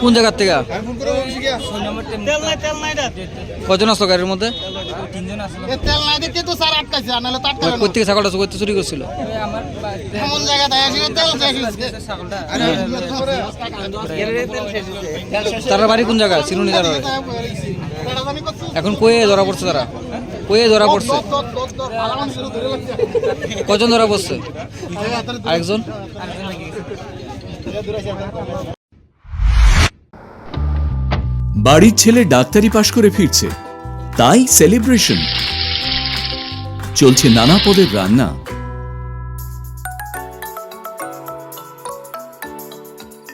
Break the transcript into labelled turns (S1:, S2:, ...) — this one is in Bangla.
S1: কোন জায়গার থেকে?
S2: ছয় নম্বর তেল
S1: কজন আসলো গাড়ির মধ্যে? ছাগলটা করতে চুরি করছিল? তারা বাড়ি কোন তারা এখন কয়ে ধরা পড়ছে তারা? কয়ে ধরা পড়ছে। কজন ধরা পড়ছে? আরেকজন?
S3: বাড়ির ছেলে ডাক্তারি পাশ করে ফিরছে। তাই সেলিব্রেশন। চলছে নানা পদের রান্না।